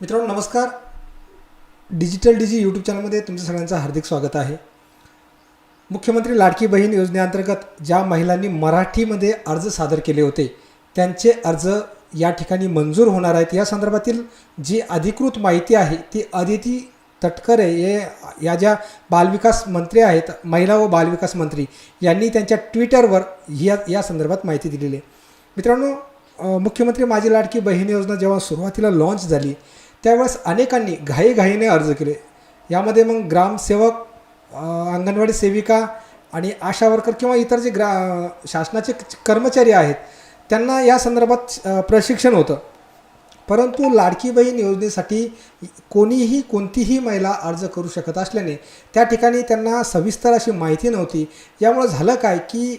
मित्रांनो नमस्कार. डिजिटल डिजी यूट्यूब चॅनलमध्ये तुमचं सगळ्यांचं हार्दिक स्वागत आहे. मुख्यमंत्री लाडकी बहीण योजनेअंतर्गत ज्या महिलांनी मराठीमध्ये अर्ज सादर केले होते त्यांचे अर्ज या ठिकाणी मंजूर होणार आहेत. या संदर्भातील जी अधिकृत माहिती आहे ती अदिती तटकरे हे या ज्या बालविकास मंत्री आहेत महिला व बालविकास मंत्री यांनी त्यांच्या ट्विटरवर या या संदर्भात माहिती दिलेली आहे. मित्रांनो मुख्यमंत्री माझी लाडकी बहीण योजना जेव्हा सुरुवातीला लॉन्च झाली त्यावेळेस अनेकांनी घाईघाईने अर्ज केले. यामध्ये मग ग्रामसेवक अंगणवाडी सेविका आणि आशा वर्कर किंवा इतर जे ग्रा शासनाचे कर्मचारी आहेत त्यांना या संदर्भात प्रशिक्षण होतं. परंतु लाडकी बहीण योजनेसाठी कोणीही कोणतीही महिला अर्ज करू शकत असल्याने त्या ठिकाणी त्यांना सविस्तर अशी माहिती नव्हती. यामुळं झालं काय की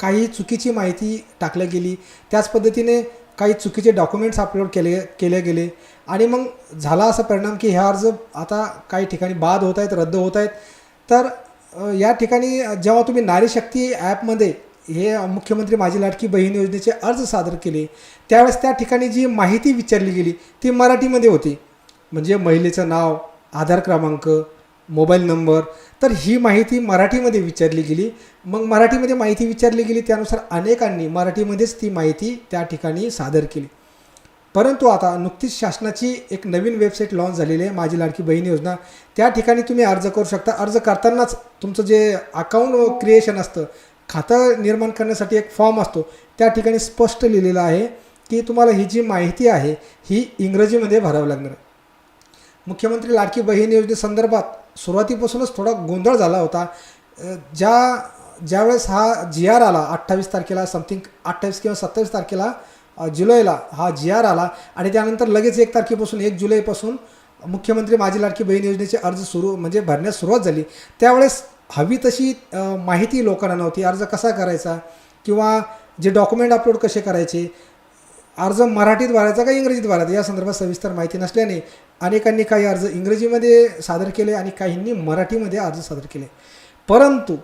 काही चुकीची माहिती टाकली गेली. त्याच पद्धतीने काही चुकीचे डॉक्युमेंट्स अपलोड केले केले गेले. आणि मग झाला असा परिणाम की हे अर्ज आता काही ठिकाणी बाद होत आहेत रद्द होत आहेत. तर या ठिकाणी जेव्हा तुम्ही नारी शक्ती ॲपमध्ये हे मुख्यमंत्री माझी लाडकी बहीण योजनेचे अर्ज सादर केले त्यावेळेस त्या ठिकाणी जी माहिती विचारली गेली ती मराठीमध्ये होती. म्हणजे महिलेचं नाव आधार क्रमांक मोबाईल नंबर. तर ही माहिती मराठीमध्ये विचारली गेली. मग मराठीमध्ये माहिती विचारली गेली त्यानुसार अनेकांनी मराठीमध्येच ती माहिती त्या ठिकाणी सादर केली. परंतु आता नुकतीच शासनाची एक नवीन वेबसाईट लॉन्च झालेली आहे माझी लाडकी बहीण योजना. त्या ठिकाणी तुम्ही अर्ज करू शकता. अर्ज करतानाच तुमचं जे अकाउंट क्रिएशन असतं खातं निर्माण करण्यासाठी एक फॉर्म असतो. त्या ठिकाणी स्पष्ट लिहिलेलं आहे की तुम्हाला ही जी माहिती आहे ही इंग्रजीमध्ये भरावी लागणार आहे. मुख्यमंत्री लाडकी बहीण योजनेसंदर्भात सुरुवातीपासूनच थोडा गोंधळ झाला होता. ज्या ज्यावेळेस हा जी आर आला अठ्ठावीस तारखेला समथिंग अठ्ठावीस किंवा सत्तावीस तारखेला जुलैला हा जी आर आला आणि त्यानंतर लगेच एक तारखेपासून एक जुलैपासून मुख्यमंत्री माझी लाडकी बहीण योजनेचे अर्ज सुरू म्हणजे भरण्यास सुरुवात झाली. त्यावेळेस हवी तशी माहिती लोकांना नव्हती. अर्ज कसा करायचा किंवा जे डॉक्युमेंट अपलोड कसे करायचे अर्ज मराठीत भरायचा का इंग्रजीत भरायचा? या संदर्भात सविस्तर माहिती नसल्याने अनेकांनी काही अर्ज इंग्रजीमध्ये सादर केले आणि काहींनी मराठीमध्ये अर्ज सादर केले. परंतु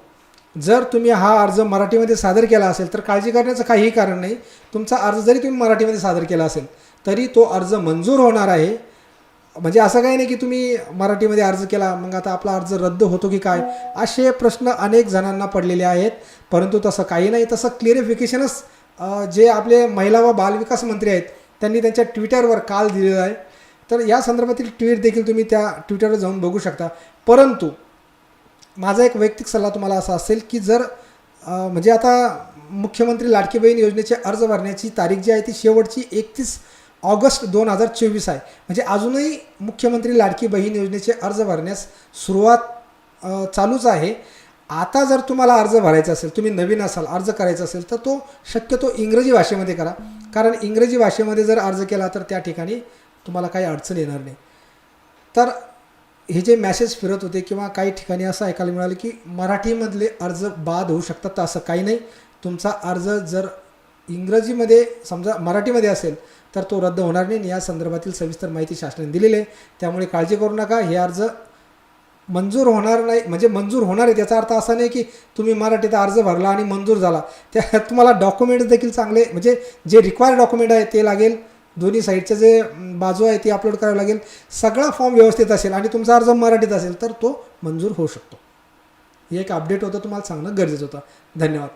जर तुम्ही हा अर्ज मराठीमध्ये सादर केला असेल तर काळजी करण्याचं काहीही कारण नाही. तुमचा अर्ज जरी तुम्ही मराठीमध्ये सादर केला असेल तरी तो अर्ज मंजूर होणार आहे. म्हणजे असं काही नाही की तुम्ही मराठीमध्ये अर्ज केला मग आता आपला अर्ज रद्द होतो की काय? असे प्रश्न अनेक जणांना पडलेले आहेत. परंतु तसं काही नाही तसं क्लिअरिफिकेशनच जे आपले महिला व बालविकास मंत्री आहेत त्यांनी त्यांच्या ट्विटरवर काल दिलेला आहे. तर या संदर्भातील ट्विट देखील तुम्ही त्या ट्विटरवर जाऊन बघू शकता. परंतु माझा एक वैयक्तिक सल्ला तुम्हाला असा असेल की जर म्हणजे आता मुख्यमंत्री लाडकी बहीण योजनेचे अर्ज भरण्याची तारीख जी आहे ती शेवटची एकतीस ऑगस्ट दोन हजार चोवीस आहे. म्हणजे अजूनही मुख्यमंत्री लाडकी बहीण योजनेचे अर्ज भरण्यास सुरुवात चालूच आहे. आता जर तुम्हाला अर्ज भरायचा असेल तुम्ही नवीन असाल अर्ज करायचा असेल तर तो शक्यतो इंग्रजी भाषेमध्ये करा. कारण इंग्रजी भाषेमध्ये जर अर्ज केला तर त्या ठिकाणी तुम्हाला काही अडचण येणार नाही. तर हे जे मॅसेज फिरत होते किंवा काही ठिकाणी असं ऐकायला मिळालं की मराठीमधले अर्ज बाद होऊ शकतात तर असं काही नाही. तुमचा अर्ज जर इंग्रजीमध्ये समजा मराठीमध्ये असेल तर तो रद्द होणार नाही. आणि या संदर्भातील सविस्तर माहिती शासनाने दिलेली आहे. त्यामुळे काळजी करू नका. हे अर्ज मंजूर होणार नाही म्हणजे मंजूर होणार आहे त्याचा अर्थ असा नाही की तुम्ही मराठीत अर्ज भरला आणि मंजूर झाला. त्या तुम्हाला डॉक्युमेंट देखील चांगले म्हणजे जे रिक्वायर्ड डॉक्युमेंट आहे ते लागेल. दोन्ही साईडचे जे बाजू आहे ती अपलोड करावी लागेल. सगळा फॉर्म व्यवस्थित असेल आणि तुमचा अर्ज मराठीत असेल तर तो मंजूर होऊ शकतो. हे एक अपडेट होतं तुम्हाला सांगणं गरजेचं होतं. धन्यवाद.